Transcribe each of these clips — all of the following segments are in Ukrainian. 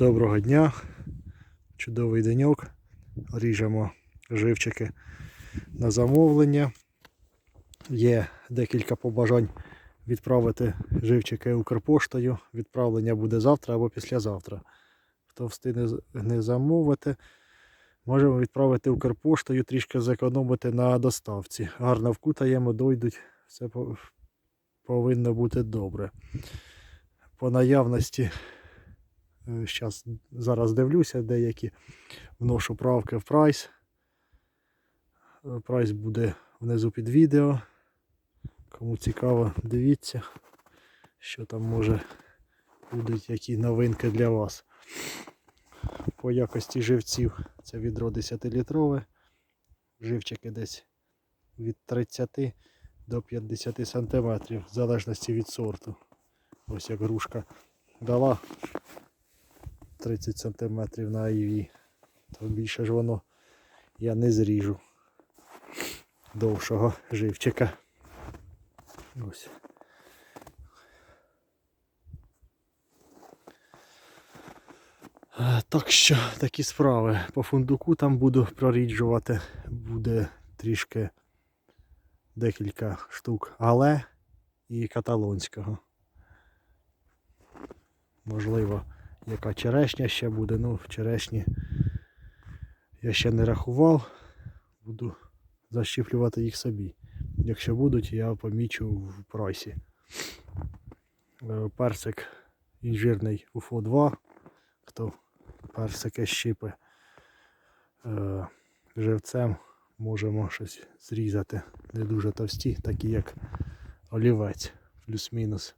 Доброго дня. Чудовий деньок. Ріжемо живчики на замовлення. Є декілька побажань відправити живчики Укрпоштою. Відправлення буде завтра або післязавтра. Хто встигне не замовити, можемо відправити Укрпоштою, трішки зекономити на доставці. Гарно вкутаємо, дойдуть, все повинно бути добре. По наявності Щас, зараз дивлюся, деякі вношу правки в прайс. Е, Прайс буде внизу під відео. Кому цікаво, дивіться, що там може будуть які новинки для вас. По якості живців це відро 10-літрове. Живчики десь від 30 до 50 см, в залежності від сорту. Ось як грушка дала 30 см на IV, то більше ж воно я не зріжу довшого живчика. Ось. Так що такі справи. По фундуку там буду проріджувати. Буде трішки декілька штук але і каталонського. Можливо, яка черешня ще буде. Ну, в черешні я ще не рахував. Буду защіплювати їх собі. Якщо будуть, я помічу в прайсі. Е, Персик інжирний UFO 2. Хто персики щипе е, живцем, можемо щось зрізати. Не дуже товсті, такі як олівець, плюс-мінус.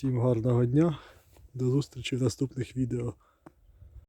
Всім гарного дня. До зустрічі в наступних відео.